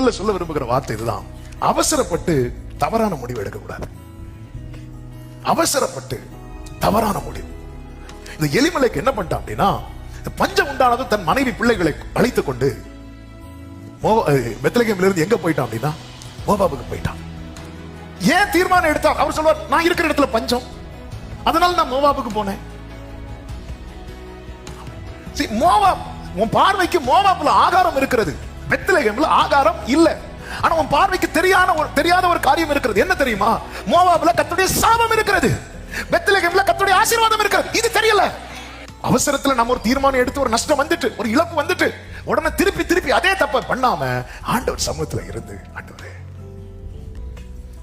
முதல்ல சொல்ல விரும்புகிற வார்த்தை இதுதான். அவசரப்பட்டு தவறான முடிவு எடுக்கக்கூடாது. அவசரப்பட்டு தவறான முடிவு. இந்த எலிமலைக்கு என்ன பண்ணிட்டான் அப்படின்னா பஞ்சம் உண்டானதும் தன் மனைவி பிள்ளைகளை அழைத்துக் கொண்டு பெத்தலகேம்ல இருந்து எங்க போயிட்டான் அப்படின்னா மோபாபுக்கு போயிட்டான் ஏன் தீர்மானம் எடுத்தார்? அவர் சொல்வார் நான் இருக்கிற இடத்துல பஞ்சம். அதனால நான் மோவாபுக்கு போனேன். மோவாப் உன் பார்வைக்கு மோவாப்புல ஆகாரம் இருக்கிறது. பெத்தலகம்ல ஆகாரம் இல்ல. ஆனா உன் பார்வைக்கு தெரியாத ஒரு தெரியாத ஒரு காரியம் இருக்கிறது. என்ன தெரியுமா? மோவாபுல கத்துடைய சாபம் இருக்கிறது. பெத்தலகம்ல கத்துடைய ஆசீர்வாதம் இருக்கிறது. இது தெரியல. அவசரத்துல நம்ம ஒரு தீர்மானம் எடுத்து ஒரு நஷ்டம் வந்துட்டு ஒரு இழப்பு வந்துட்டு உடனே திருப்பி திருப்பி அதே தப்ப பண்ணாம ஆண்டவர் சமூகத்துல இருந்து ஆண்டவரே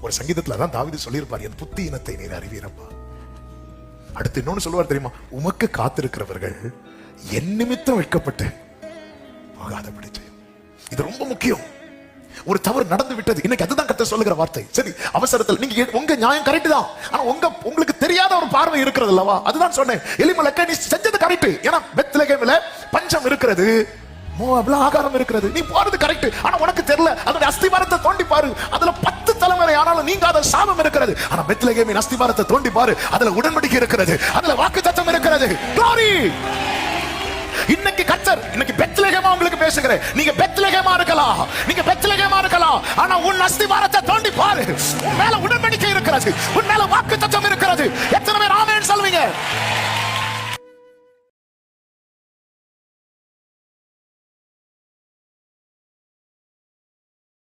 ஒரு சங்கீதத்துல தான் தாவிது சொல்லியிருப்பார் என் புத்தி இனத்தை நீர் அறிவீரப்பா. அடுத்து இன்னொன்னு சொல்லுவார் தெரியுமா? உமக்கு காத்திருக்கிறவர்கள் என் நிமித்தம் வைக்கப்பட்டு போகாத பிடிச்சு இது ரொம்ப முக்கியம். ஒரு தவறு நடந்து விட்டது. இன்னைக்கு அதுதான் கத்த சொல்லுகிற வார்த்தை. சரி அவசரத்தில் நீங்க உங்க நியாயம் கரெக்ட் தான். ஆனா உங்க உங்களுக்கு தெரியாத ஒரு பார்வை இருக்கிறது அல்லவா? அதுதான் சொன்னேன். எலிமலக்க நீ செஞ்சது கரெக்ட் ஏன்னா பெத்லகேமில் பஞ்சம் இருக்கிறது. மோவாப்ல ஆகாரம் இருக்கிறது. நீ போறது கரெக்ட் ஆனா உனக்கு தெரியல. அதோட அஸ்திபாரத்தை தோண்டி பாரு. அதுல பத்து தலைமுறை ஆனாலும் நீங்காத சாபம் இருக்கிறது. ஆனா பெத்லகேமின் அஸ்திபாரத்தை தோண்டி பாரு. அதுல உடன்படிக்கை இருக்கிறது. அதுல வாக்கு தத்தம் இருக்கிறது. இன்னைக்கு கத்தர் இன்னைக்கு பெத்லகேமா உங்களுக்கு பேசுகிறேன். நீங்க பெத்லகேமா இருக்கலாம். நீங்க பெத்லகேமா இருக்கலாம். ஆனா உன் அஸ்திவாரத்தை தோண்டி பாரு. உன் மேல உடன்படிக்கை இருக்கிறது. உன் மேல வாக்கு தத்துவம் இருக்கிறது. எத்தனை பேர் ஆமேன்னு சொல்வீங்க?